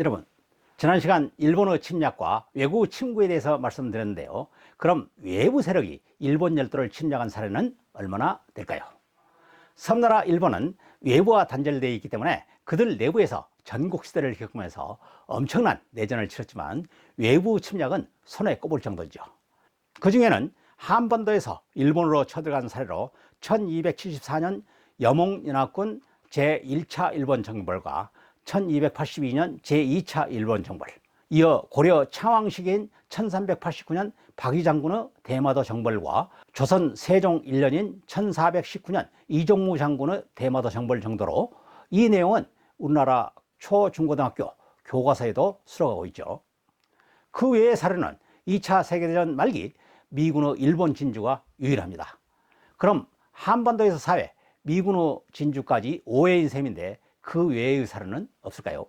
여러분, 지난 시간 일본어 침략과 외국 침구에 대해서 말씀드렸는데요. 그럼 외부 세력이 일본 열도를 침략한 사례는 얼마나 될까요? 섬나라 일본은 외부와 단절되어 있기 때문에 그들 내부에서 전국 시대를 겪으면서 엄청난 내전을 치렀지만 외부 침략은 손에 꼽을 정도죠. 그 중에는 한반도에서 일본으로 쳐들어간 사례로 1274년 여몽연합군 제1차 일본 정벌과 1282년 제2차 일본 정벌, 이어 고려 창왕 시기인 1389년 박위 장군의 대마도 정벌과 조선 세종 1년인 1419년 이종무 장군의 대마도 정벌 정도로 이 내용은 우리나라 초중고등학교 교과서에도 수록하고 있죠. 그 외의 사례는 2차 세계대전 말기 미군의 일본 진주가 유일합니다. 그럼 한반도에서 사회, 미군의 진주까지 5회인 셈인데 그 외의 사례는 없을까요?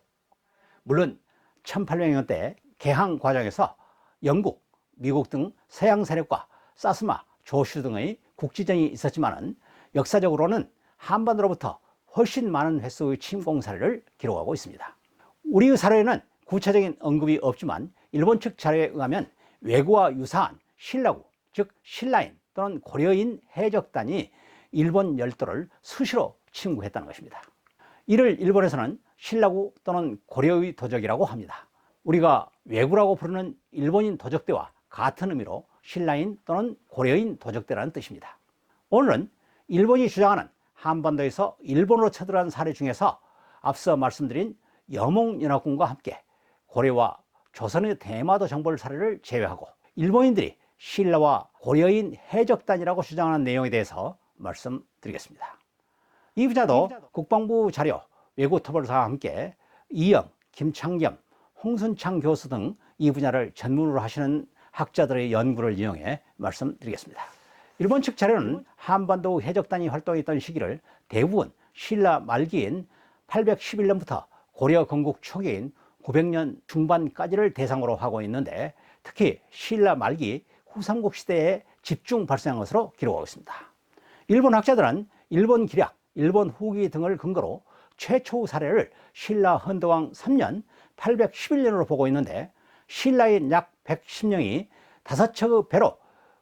물론 1800년 때 개항 과정에서 영국, 미국 등 서양 세력과 사스마, 조슈 등의 국지전이 있었지만 역사적으로는 한반도로부터 훨씬 많은 횟수의 침공 사례를 기록하고 있습니다. 우리의 사례에는 구체적인 언급이 없지만 일본 측 자료에 의하면 외구와 유사한 신라구, 즉 신라인 또는 고려인 해적단이 일본 열도를 수시로 침공했다는 것입니다. 이를 일본에서는 신라구 또는 고려의 도적이라고 합니다. 우리가 외구라고 부르는 일본인 도적대와 같은 의미로 신라인 또는 고려인 도적대라는 뜻입니다. 오늘은 일본이 주장하는 한반도에서 일본으로 쳐들어간 사례 중에서 앞서 말씀드린 여몽연합군과 함께 고려와 조선의 대마도 정벌 사례를 제외하고 일본인들이 신라와 고려인 해적단이라고 주장하는 내용에 대해서 말씀드리겠습니다. 이 분야도 국방부 자료, 외국토벌사와 함께 이영, 김창겸, 홍순창 교수 등 이 분야를 전문으로 하시는 학자들의 연구를 이용해 말씀드리겠습니다. 일본 측 자료는 한반도 해적단이 활동했던 시기를 대부분 신라 말기인 811년부터 고려 건국 초기인 900년 중반까지를 대상으로 하고 있는데 특히 신라 말기 후삼국 시대에 집중 발생한 것으로 기록하고 있습니다. 일본 학자들은 일본 기략, 일본 후기 등을 근거로 최초 사례를 신라 헌덕왕 3년 811년으로 보고 있는데 신라인 약 110명이 다섯 척의 배로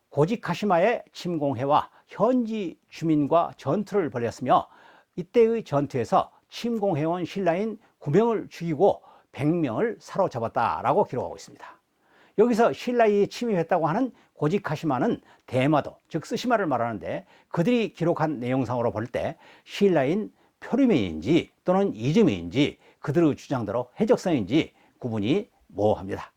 고지카시마에 침공해와 현지 주민과 전투를 벌였으며 이때의 전투에서 침공해온 신라인 9명을 죽이고 100명을 사로잡았다라고 기록하고 있습니다. 여기서 신라이 침입했다고 하는 고지카시마는 대마도, 즉 스시마를 말하는데 그들이 기록한 내용상으로 볼 때 신라인 표류민인지 또는 이주민인지 그들의 주장대로 해적선인지 구분이 모호합니다.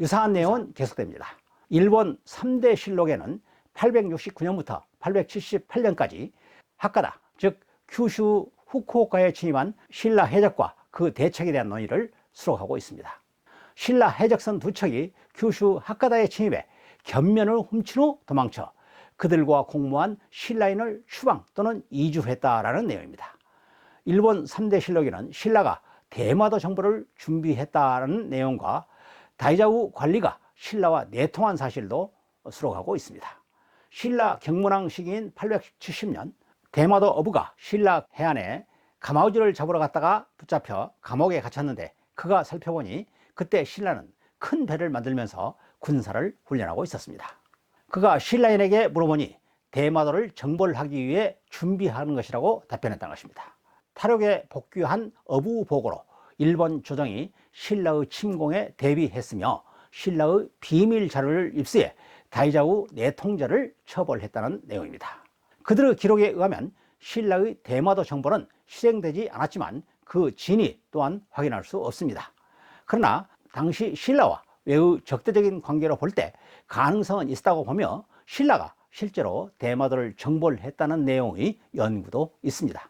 유사한 내용은 계속됩니다. 일본 3대 실록에는 869년부터 878년까지 하카다, 즉 큐슈 후쿠오카에 침입한 신라 해적과 그 대책에 대한 논의를 수록하고 있습니다. 신라 해적선 두 척이 규슈 하카다에 침입해 견면을 훔친 후 도망쳐 그들과 공모한 신라인을 추방 또는 이주했다라는 내용입니다. 일본 3대 실록에는 신라가 대마도 정보를 준비했다라는 내용과 다이자우 관리가 신라와 내통한 사실도 수록하고 있습니다. 신라 경문왕 시기인 870년 대마도 어부가 신라 해안에 가마우지를 잡으러 갔다가 붙잡혀 감옥에 갇혔는데 그가 살펴보니 그때 신라는 큰 배를 만들면서 군사를 훈련하고 있었습니다. 그가 신라인에게 물어보니 대마도를 정벌하기 위해 준비하는 것이라고 답변했던 것입니다. 탈옥에 복귀한 어부 보고로 일본 조정이 신라의 침공에 대비했으며 신라의 비밀 자료를 입수해 다이자우 내통자를 처벌했다는 내용입니다. 그들의 기록에 의하면 신라의 대마도 정벌은 실행되지 않았지만 그 진위 또한 확인할 수 없습니다. 그러나 당시 신라와 매우 적대적인 관계로 볼 때 가능성은 있다고 보며 신라가 실제로 대마도를 정벌 했다는 내용의 연구도 있습니다.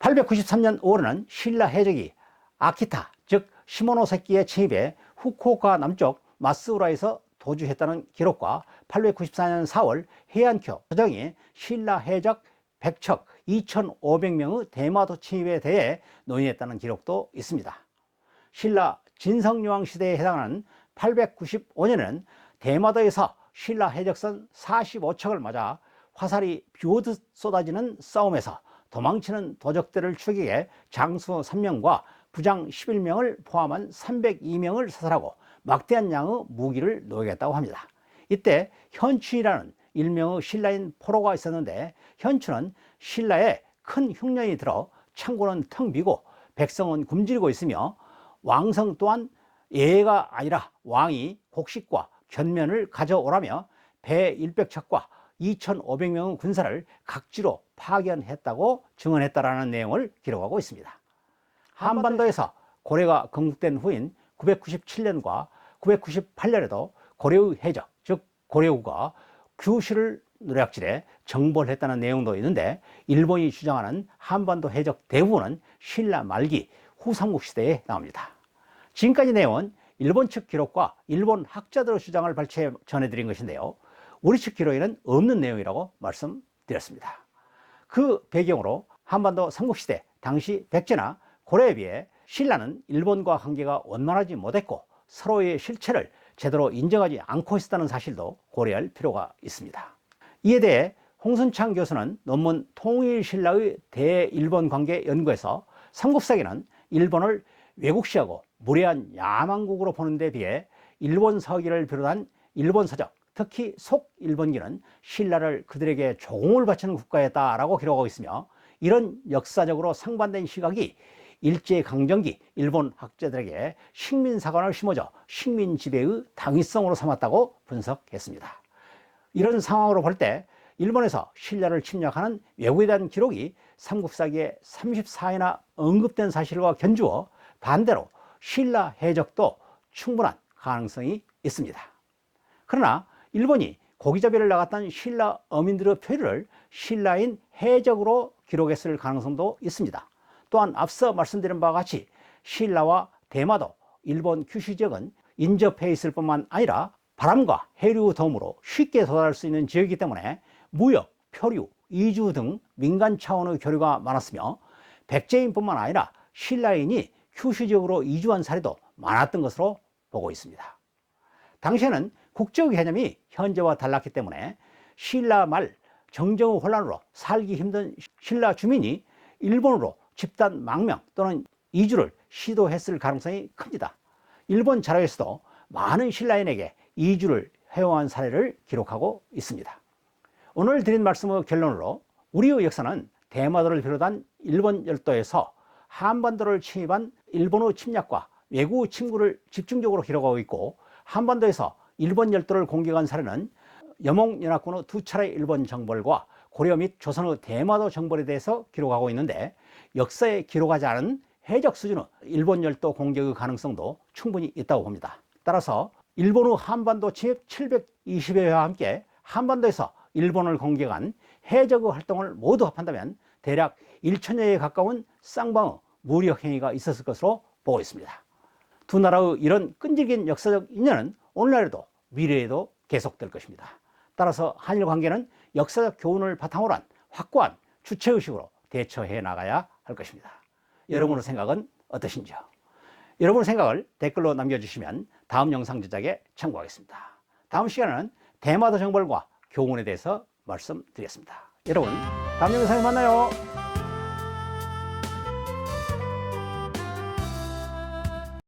893년 5월에는 신라 해적이 아키타, 즉 시모노세키에 침입해 후쿠오카 남쪽 마스우라에서 도주했다는 기록과 894년 4월 해안교 조정이 신라 해적 100척 2,500명의 대마도 침입에 대해 논의했다는 기록도 있습니다. 신라 진성여왕 시대에 해당하는 895년에는 대마도에서 신라 해적선 45척을 맞아 화살이 비오듯 쏟아지는 싸움에서 도망치는 도적들을 추격해 장수 3명과 부장 11명을 포함한 302명을 사살하고 막대한 양의 무기를 놓이겠다고 합니다. 이때 현춘이라는 일명의 신라인 포로가 있었는데 현춘은 신라에 큰 흉년이 들어 창고는 텅 비고 백성은 굶주리고 있으며 왕성 또한 예가 아니라 왕이 곡식과 견면을 가져오라며 배 100척과 2,500명의 군사를 각지로 파견했다고 증언했다라는 내용을 기록하고 있습니다. 한반도에서 고려가 건국된 후인 997년과 998년에도 고려의 해적, 즉 고려우가 규슈를 노략질해 정벌 했다는 내용도 있는데 일본이 주장하는 한반도 해적 대부분은 신라 말기 후삼국 시대에 나옵니다. 지금까지 내용은 일본 측 기록과 일본 학자들의 주장을 발췌해 전해드린 것인데요. 우리 측 기록에는 없는 내용이라고 말씀드렸습니다. 그 배경으로 한반도 삼국시대 당시 백제나 고려에 비해 신라는 일본과 관계가 원만하지 못했고 서로의 실체를 제대로 인정하지 않고 있었다는 사실도 고려할 필요가 있습니다. 이에 대해 홍순창 교수는 논문 통일신라의 대일본 관계 연구에서 삼국사기는 일본을 외국시하고 무례한 야만국으로 보는 데 비해 일본 서기를 비롯한 일본 서적, 특히 속일본기는 신라를 그들에게 조공을 바치는 국가였다라고 기록하고 있으며 이런 역사적으로 상반된 시각이 일제강점기 일본 학자들에게 식민사관을 심어줘 식민지배의 당위성으로 삼았다고 분석했습니다. 이런 상황으로 볼 때 일본에서 신라를 침략하는 외국에 대한 기록이 삼국사기에 34회나 언급된 사실과 견주어 반대로 신라 해적도 충분한 가능성이 있습니다. 그러나 일본이 고기잡이를 나갔던 신라 어민들의 표류를 신라인 해적으로 기록했을 가능성도 있습니다. 또한 앞서 말씀드린 바와 같이 신라와 대마도, 일본 규슈 지역은 인접해 있을 뿐만 아니라 바람과 해류 덤으로 쉽게 도달할 수 있는 지역이기 때문에 무역, 표류, 이주 등 민간 차원의 교류가 많았으며 백제인뿐만 아니라 신라인이 지역으로 이주한 사례도 많았던 것으로 보고 있습니다. 당시에는 국적 개념이 현재와 달랐기 때문에 신라 말 정정의 혼란으로 살기 힘든 신라 주민이 일본으로 집단 망명 또는 이주를 시도했을 가능성이 큽니다. 일본 자료에서도 많은 신라인에게 이주를 해용한 사례를 기록하고 있습니다. 오늘 드린 말씀의 결론으로 우리의 역사는 대마도를 비롯한 일본 열도에서 한반도를 침입한 일본의 침략과 외국 침구를 집중적으로 기록하고 있고 한반도에서 일본 열도를 공격한 사례는 여몽연합군의 두 차례 일본 정벌과 고려 및 조선의 대마도 정벌에 대해서 기록하고 있는데 역사에 기록하지 않은 해적 수준의 일본 열도 공격의 가능성도 충분히 있다고 봅니다. 따라서 일본의 한반도 침입 720회와 함께 한반도에서 일본을 공격한 해적의 활동을 모두 합한다면 대략 1천여에 가까운 쌍방의 무력 행위가 있었을 것으로 보고 있습니다. 두 나라의 이런 끈질긴 역사적 인연은 오늘날에도 미래에도 계속될 것입니다. 따라서 한일 관계는 역사적 교훈을 바탕으로 한 확고한 주체의식으로 대처해 나가야 할 것입니다. 여러분의 생각은 어떠신지요? 여러분의 생각을 댓글로 남겨주시면 다음 영상 제작에 참고하겠습니다. 다음 시간에는 대마도 정벌과 교훈에 대해서 말씀드리겠습니다. 여러분, 다음 영상에 만나요.